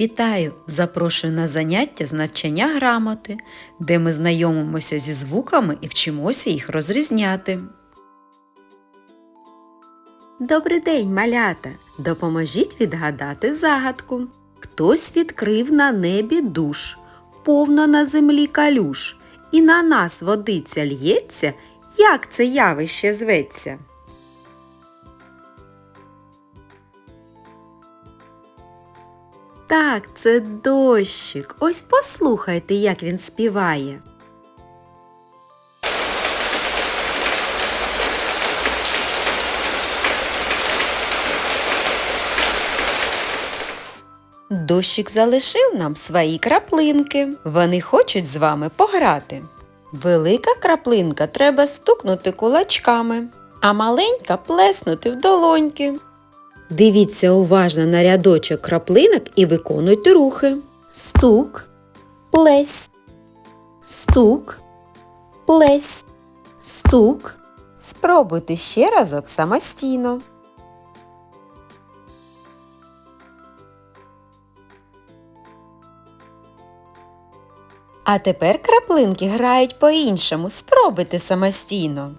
Вітаю! Запрошую на заняття з навчання грамоти, де ми знайомимося зі звуками і вчимося їх розрізняти. Добрий день, малята! Допоможіть відгадати загадку. Хтось відкрив на небі душ, повно на землі калюш, і на нас водиця л'ється, як це явище зветься. Так, це дощик. Ось послухайте, як він співає. Дощик залишив нам свої краплинки. Вони хочуть з вами пограти. Велика краплинка треба стукнути кулачками, а маленька плеснути в долоньки. Дивіться уважно на рядочок краплинок і виконуйте рухи. Стук, плесь, стук, плесь, стук. Спробуйте ще разок самостійно. А тепер краплинки грають по-іншому. Спробуйте самостійно.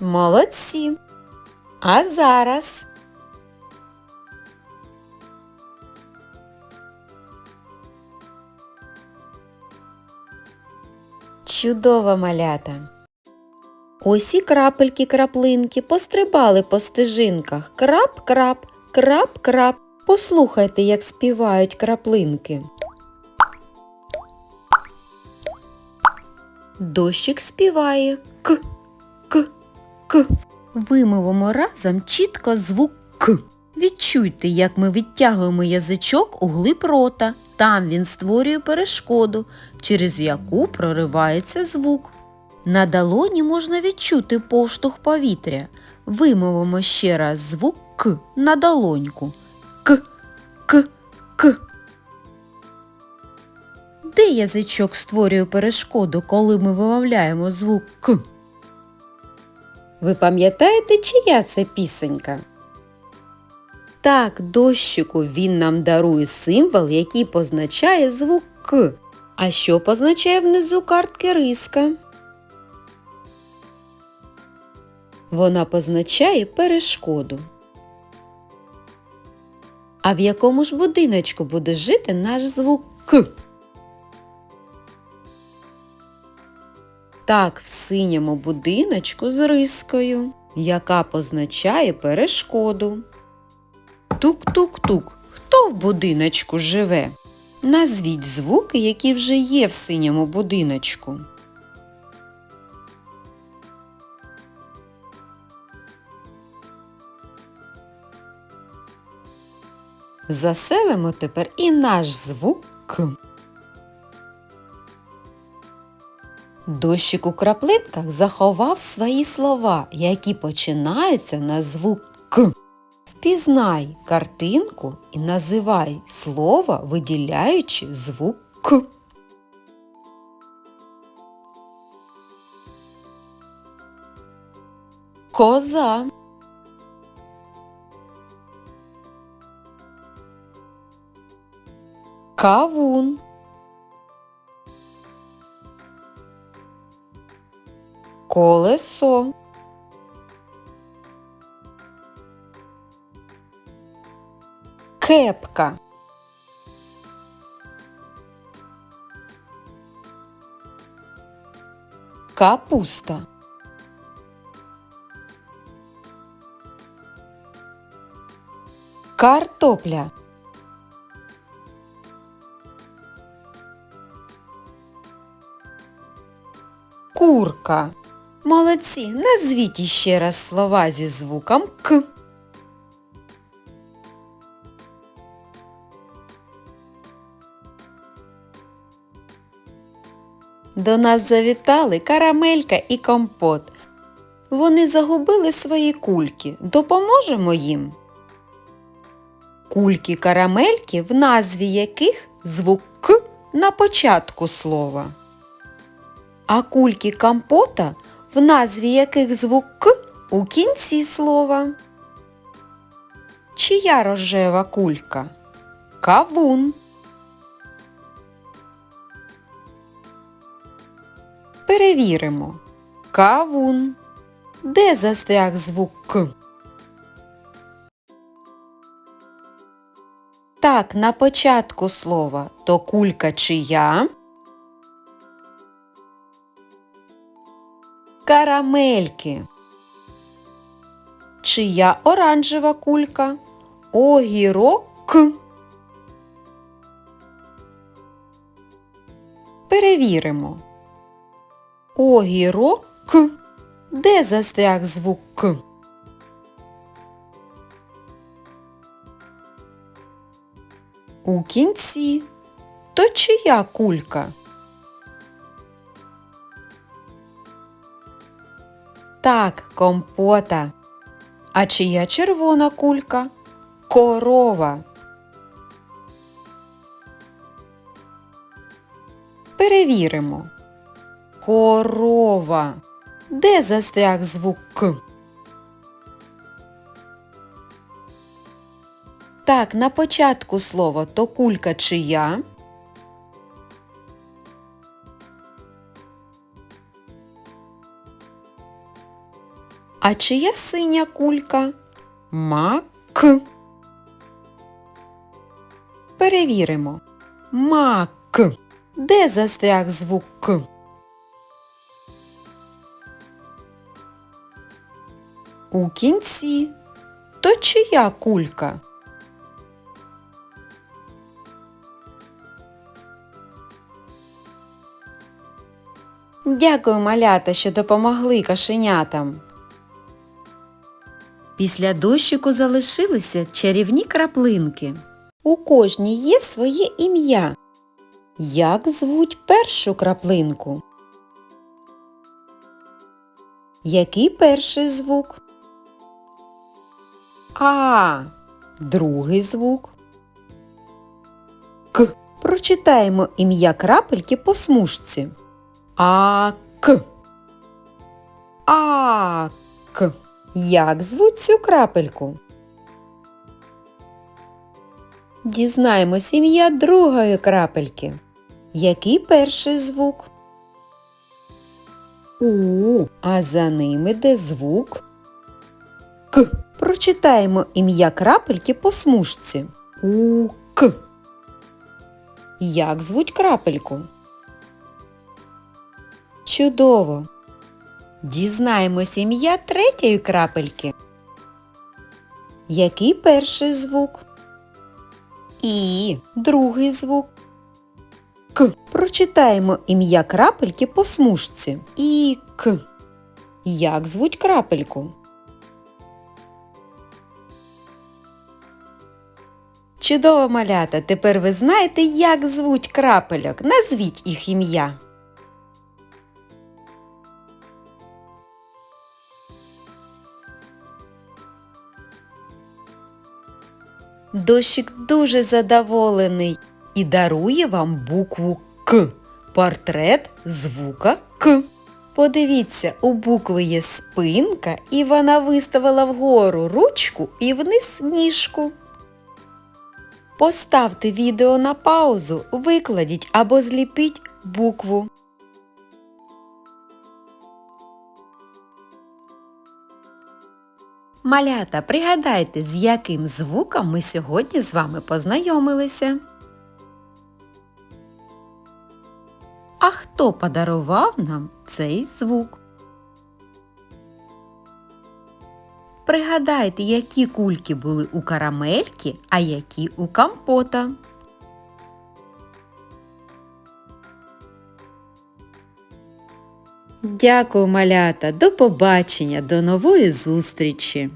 Молодці. А зараз. Чудова малята. Ось і крапельки-краплинки пострибали по стежинках. Крап-крап, крап-крап. Послухайте, як співають краплинки. Дощик співає к, Вимовимо разом чітко звук К. Відчуйте, як ми відтягуємо язичок у глиб рота. Там він створює перешкоду, через яку проривається звук. На долоні можна відчути повштовх повітря. Вимовимо ще раз звук К на долоньку. К, К, К. Де язичок створює перешкоду, коли ми вимовляємо звук К? Ви пам'ятаєте, чия це пісенька? Так, дощику він нам дарує символ, який позначає звук К. А що позначає внизу картки риска? Вона позначає перешкоду. А в якому ж будиночку буде жити наш звук К? Так, в синьому будиночку з рискою, яка позначає перешкоду. Тук-тук-тук. Хто в будиночку живе? Назвіть звуки, які вже є в синьому будиночку. Заселимо тепер і наш звук. Дощик у краплинках заховав свої слова, які починаються на звук К. Впізнай картинку і називай слово, виділяючи звук К. Коза. Кавун. Колесо. Кепка. Капуста. Картопля. Курка. Молодці, назвіть іще раз слова зі звуком К. До нас завітали карамелька і компот. Вони загубили свої кульки. Допоможемо їм. Кульки карамельки, в назві яких звук К на початку слова. А кульки компота, в назві яких звук К у кінці слова. Чия рожева кулька? Кавун. Перевіримо. Кавун. Де застряг звук К? Так, на початку слова то кулька чия. Карамельки. Чия оранжева кулька? Огірок. Перевіримо. Огірок. Де застряг звук К? У кінці. То чия кулька? Так, компота. А чия червона кулька? Корова. Перевіримо. Корова. Де застряг звук К? Так, на початку слова то кулька чия. А чия синя кулька? Мак. Перевіримо. Мак. Де застряг звук К? У кінці. То чия кулька? Дякую, малята, що допомогли кашенятам. Після дощику залишилися чарівні краплинки. У кожній є своє ім'я. Як звуть першу краплинку? Який перший звук? А. Другий звук. К. Прочитаємо ім'я крапельки по смужці. А-к. А-к. Як звуть цю крапельку? Дізнаємось ім'я другої крапельки. Який перший звук? У, а за ним іде звук К. Прочитаємо ім'я крапельки по смужці. У-к. Як звуть крапельку? Чудово! Дізнаємось ім'я третьої крапельки. Який перший звук? І другий звук. К. Прочитаємо ім'я крапельки по смужці. І К. Як звуть крапельку? Чудово малята! Тепер ви знаєте, як звуть крапельок. Назвіть їх ім'я. Дощик дуже задоволений і дарує вам букву К. Портрет звука К. Подивіться, у букви є спинка, і вона виставила вгору ручку і вниз ніжку. Поставте відео на паузу, викладіть або зліпіть букву. Малята, пригадайте, з яким звуком ми сьогодні з вами познайомилися. А хто подарував нам цей звук? Пригадайте, які кульки були у карамельки, а які у компота. Дякую, малята, до побачення, до нової зустрічі!